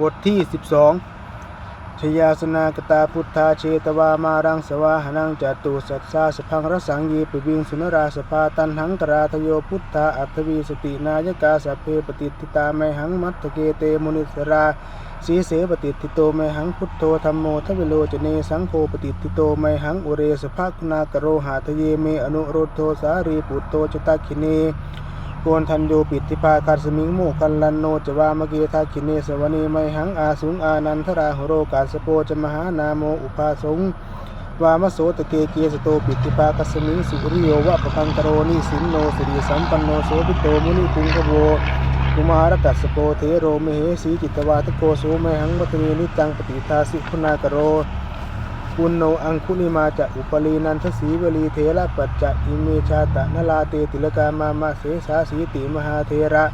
บทที่ 12 ชยาสนากตาพุทธาเชตวามารังสวาหนังจตุสัตสาสพังรสังยีปิวิงสุนราสภาตันหังตราทโยพุทธาอัตวีสตินายกาสพเพปฏิทิตาไมหังมัตตเกเตมุนิสราสีเสปฏิทิโตไมหังพุทโธธรรมโมทวิโลจเนสังโฆปฏิทิโตไมหังอุเรสภาคุณากโรหาทเยเมอนุโรโทสารีปุตโตจตาคิเน โกนทันโยปิติภาคัสมิงโมคันลันโนจวามเกทาคิเนสวนีไมหังอาสุงอานันทราหโรกาสโปจมหานาโมอุปาสงวามโสตเกเกสโตปิติภาคัสมิงสุริโยวะปะพังกโรนิสินโนสิริสัมปันโนโสปิโตมุนิปุงกโวกุมารกัสโปเทโรเมเหสีจิตวาทโกโสไมหังวัตเมนิจังปฏิทาสิคุณากโร ปุณโนอังคุลิมาจะอุปลีนันทสีวลีเทระปัจจะอิเมชาตะนลาเตติลกามามาเสสาสีติมหาเทระ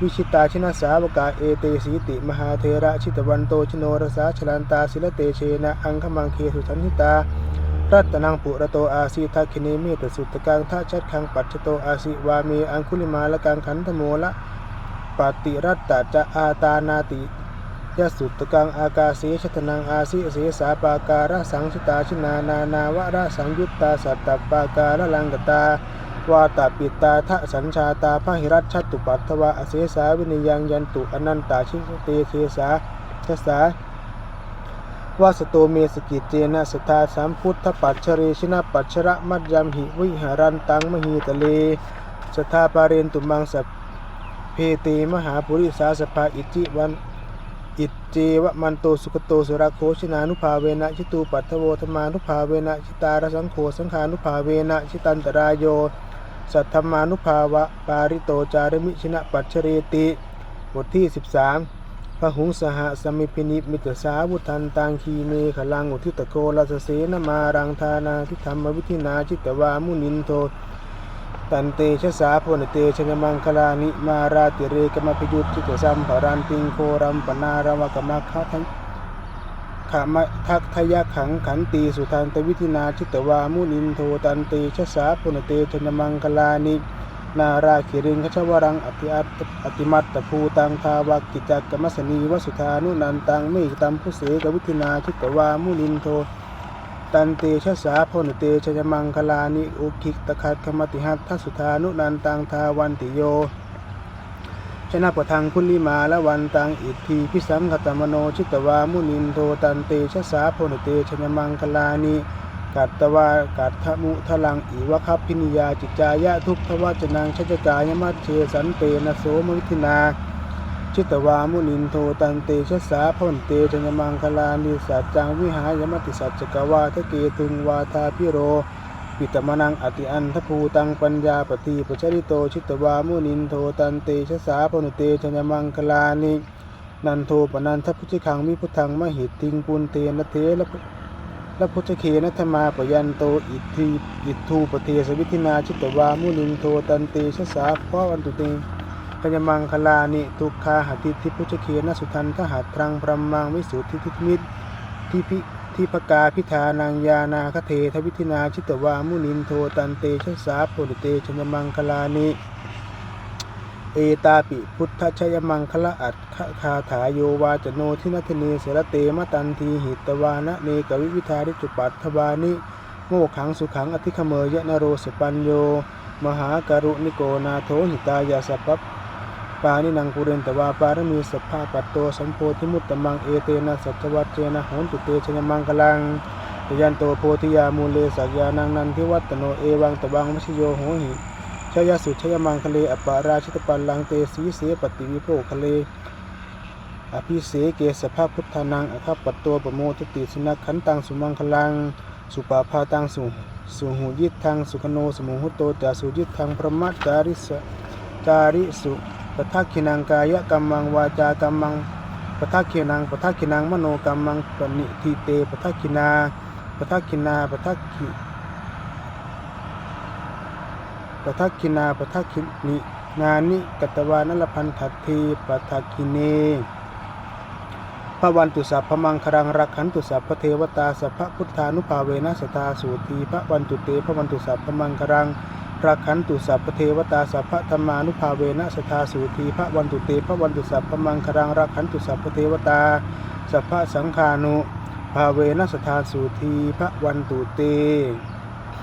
วิชิตาชินสาวกาเอเตสีติมหาเทระชิตวันโตชโนรสาชลันตาศิลเตเชนะอังคมังเคสุสันนิตารัตนังปุระโตอาสีทักขิเนเมตสุตกังทะชัดคังปัจจโตอาสิวามีอังคุลิมาละกังขันธโมละปฏิรัตตะจะอาตานาติ ยสุตกังอากาเสชตนังอาสิเสสาปาการะสังชิตาชินานานาวะระสังยุตตาสัตตปาการะลังกตาวาตาปิตาทะสัญชาตาพหิรัชตุปัตถวะอเสสาวินิยังยันตุอนันตาชิเตเคสาทสาวาสโตเมสกิจเจนะสทาสามพุทธปัจเฉเรชนะปัจฉระมัจยมหิวิหารันตังมหีตะเลสทาปาเรนตุมังสัพเพเตมหาปุริสาสภาอิจิวัน อิจเจวะมันโตสุขโตสุรโคชินานุภาเวนะชิตูปัตถโวธรรมานุภาเวนะชิตารสังโฆสังขานุภาเวนะชิตันตรายโย สัทธมานุภาวะ ปาริโตจารมิชนะปัจเฉเรติบทที่ 13พระหุงสหสมิพินิมิตสาวุทันตังคีเมขลังอุทิตโกลัสเสนมารังธานาทิธรรมวิธินา จิตวามุนินโท ตันเตชะสาโพนเตชะมังคลานิมาราติเรกมพิยุตจิตสัมภารันติงโครัมปนารวกมัคคะทังขามทักทยขังขันตีสุทันตวิธินาชิตวามุนินโทตันเตชะสาโพนเตชะมังคลานินาราคิริงขชวรังอติอัตอติมัตตภูตังทาวักกิจักกมัสนีวสุธานุนันตังเมตัมพุเสกวิธินาชิตวามุนินโท ตันเตชะสาพนเตชยมังคลานิอุคิกตะคัดคมติหัตทัสุธานุนันตังทาวันติโย ชนะปะทังคุณลิมาละวันตังอิทธีพิสังคตมโนชิตวามุนินโทตันเตชะสาพนเตชยมังคลานิกัตตวากัตถมุทลังอีวะคัพพินิยาจิจายะทุกทวจนังชจกายมัจเชสันเตนะโสมวิธินา ชิตวามุนินโทตันเตชะสาพนเตชยมังคลานิสัจจังวิหายมติสัจจกวาทะเกตุงวาทาพิโร ปิตมนังอติอันทภูตังปัญญาปฏิปชริโตชิตวามุนินโทตันเตชะสาพนเตชยมังคลานินันโทปนันทพุทธิขังวิพุทธังมหิตติงปุนเตนะเทละละพุทธเคนัทมาปยันโตอิทธิอิทูปเทสวิธินาชิตวามุนินโทตันเตชะสาพวันตุเต พยมังคลานิทุกขาหติทิพุชเคนสุทันทหัตรังพรหมังวิสุทธิทิมิตที่พิที่พกาพิธานางยานาคเททวิธินาชิตวามุนินโทตันเตชะสาโพธิเตชยมังคลานิเอตาปิพุทธชยมังคละอัตคคาถาโยวาจโนทินัทเนเสรเตมตันทีหิตวานะเนกวิวิธาริจุปัตถวานิโมขังสุขังอธิคเมยะนโรสปัญโย มหาการุณิโกนาโทหิตายาสัพพ ปานินังปุเรนตวาปารมีสัพพะปัตโตสัมโพธิมุตตมังเอเตนะสัจวัตเจนะโหนตุเตชะมังกลังยันโตโพธิยามูเลสักยานังนันทิวัตโนเอวังตบังมชโยโหหิชยสุชยมังคะเลอปาราชิตปัลลังเตสีเสปฏิวิโภคะเลอภิเสเกสภาพพุทธานังอคัปปัตโตปโมทติสุนักขันตังสุมังคลังสุปาพาตังสุสุหูยิทังสุขโนสมุหุโตจาสุยิทังพระมัจจาริสจาริสุ ปทักขินังกายกัมมังวาจากัมมังปทักขินังปทักขินังมโนกัมมังปณิทิเตปทักขินาปทักขินาปทักขิปทักขินาปทักขินินานิกัตวานลพันธัตถีปทักขิเนพระวันตุสัพพมังครังรักขันตุสัพพเทวตาสัพพพุทธานุภาเวนะสตาสูทีพระวันตุเตพระวันตุสัพพมังครัง รักขันตุสัพพเทวตาสัพพธรรมานุภาเวนะสทาสูทีพระวันตุเตพระวันตุสัพพมังครังรักขันตุสัพพเทวตาสัพพสังฆานุภาเวนะสทาสูทีพระวันตุเต